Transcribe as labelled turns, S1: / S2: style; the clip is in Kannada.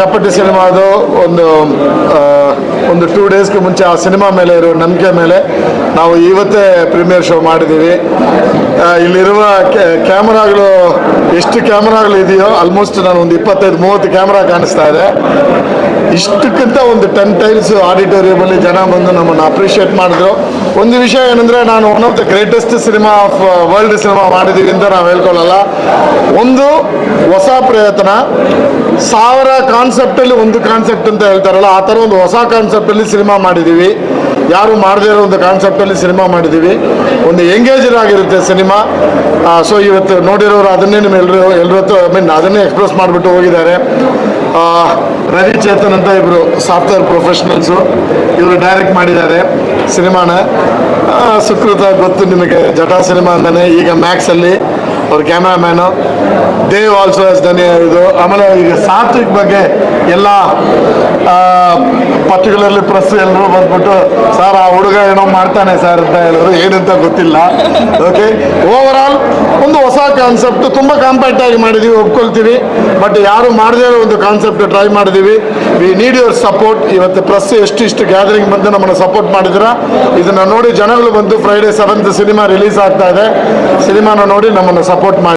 S1: ಕಪಟಿ ಸಿನಿಮಾದು ಒಂದು ಒಂದು ಟೂ ಡೇಸ್ಗೆ ಮುಂಚೆ ಆ ಸಿನಿಮಾ ಮೇಲೆ ಇರೋ ನಂಬಿಕೆ ಮೇಲೆ ನಾವು ಇವತ್ತೇ ಪ್ರೀಮಿಯರ್ ಶೋ ಮಾಡಿದ್ದೀವಿ. ಇಲ್ಲಿರುವ ಕ್ಯಾಮ್ರಾಗಳು ಎಷ್ಟು ಕ್ಯಾಮ್ರಾಗಳು ಇದೆಯೋ ಆಲ್ಮೋಸ್ಟ್ ನಾನು ಒಂದು ಇಪ್ಪತ್ತೈದು, ಮೂವತ್ತು ಕ್ಯಾಮ್ರಾ ಕಾಣಿಸ್ತಾ ಇದೆ. ಇಷ್ಟಕ್ಕಿಂತ ಒಂದು ಟೆನ್ ಟೈಮ್ಸ್ ಆಡಿಟೋರಿಯಮಲ್ಲಿ ಜನ ಬಂದು ನಮ್ಮನ್ನು ಅಪ್ರಿಷಿಯೇಟ್ ಮಾಡಿದ್ರು. ಒಂದು ವಿಷಯ ಏನಂದರೆ ನಾನು one of the greatest cinema of world cinema ಮಾಡಿದ್ದೀವಿ ಅಂತ ನಾವು ಹೇಳ್ಕೊಳ್ಳಲ್ಲ. ಒಂದು ಹೊಸ ಪ್ರಯತ್ನ ಸಾವಿರ ಕಾನ್ಸೆಪ್ಟಲ್ಲಿ ಒಂದು ಕಾನ್ಸೆಪ್ಟ್ ಅಂತ ಹೇಳ್ತಾರಲ್ಲ, ಆ ಥರ ಒಂದು ಹೊಸ ಕಾನ್ಸೆಪ್ಟಲ್ಲಿ ಸಿನಿಮಾ ಮಾಡಿದ್ದೀವಿ ಯಾರು ಮಾಡದೇ ಇರೋ ಒಂದು ಕಾನ್ಸೆಪ್ಟಲ್ಲಿ ಸಿನಿಮಾ ಮಾಡಿದ್ದೀವಿ ಒಂದು ಎಂಗೇಜರ್ ಆಗಿರುತ್ತೆ ಸಿನಿಮಾ ಸೊ ಇವತ್ತು ನೋಡಿರೋರು ಅದನ್ನೇ ನಿಮ್ಮ ಎಲ್ಲರೂ ಎಲ್ಲರ ಐ ಮೀನ್ ಅದನ್ನೇ ಎಕ್ಸ್ಪ್ರೆಸ್ ಮಾಡಿಬಿಟ್ಟು ಹೋಗಿದ್ದಾರೆ. ರವಿ ಚೇತನ್ ಅಂತ ಇಬ್ಬರು ಸಾಫ್ಟ್ವೇರ್ ಪ್ರೊಫೆಷನಲ್ಸು ಇವರು ಡೈರೆಕ್ಟ್ ಮಾಡಿದ್ದಾರೆ ಸಿನಿಮಾನ ಸುಕೃತ ಗೊತ್ತು ನಿಮಗೆ, ಜಟಾ ಸಿನಿಮಾ ಅಂತಲೇ ಈಗ ಮ್ಯಾಕ್ಸಲ್ಲಿ ಅವ್ರ ಕ್ಯಾಮ್ರಾಮ್ಯಾನು. ದೇವ್ ಆಲ್ಸೋ ಎಸ್ ದನಿ ಇದು. ಆಮೇಲೆ ಈಗ ಸಾತ್ವಿಕ್ ಬಗ್ಗೆ ಎಲ್ಲ ಪರ್ಟಿಕ್ಯುಲರ್ಲಿ ಪ್ರೆಸ್ ಎಲ್ಲರೂ ಬಂದ್ಬಿಟ್ಟು, ಸರ್, ಆ ಹುಡುಗ ಏನೋ ಮಾಡ್ತಾನೆ ಸರ್ ಅಂತ ಹೇಳಿದ್ರು. ಏನಂತ ಗೊತ್ತಿಲ್ಲ. ಓಕೆ ಓವರ್ ಆಲ್ ಒಂದು ಕಾನ್ಸೆಪ್ಟ್ ತುಂಬ ಕಾಂಪ್ಯಾಕ್ಟ್ ಆಗಿ ಮಾಡಿದ್ದೀವಿ ಒಪ್ಕೊಳ್ತೀವಿ. ಬಟ್ ಯಾರು ಮಾಡದೇ ಇರೋ ಒಂದು ಕಾನ್ಸೆಪ್ಟ್ ಟ್ರೈ ಮಾಡಿದೀವಿ. ವಿ ನೀಡ್ ಯುವರ್ ಸಪೋರ್ಟ್ ಇವತ್ತು ಪ್ರೆಸ್ ಎಷ್ಟು ಇಷ್ಟು ಗ್ಯಾದರಿಂಗ್ ಬಂದು ನಮ್ಮನ್ನು ಸಪೋರ್ಟ್ ಮಾಡಿದ್ರ. ಇದನ್ನ ನೋಡಿ ಜನಗಳು ಬಂದು ಫ್ರೈಡೇ ಸೆವೆಂತ್ ಸಿನಿಮಾ ರಿಲೀಸ್ ಆಗ್ತಾ ಇದೆ. ಸಿನಿಮಾನ ನೋಡಿ ನಮ್ಮನ್ನು ಸಪೋರ್ಟ್ ಮಾಡಿ.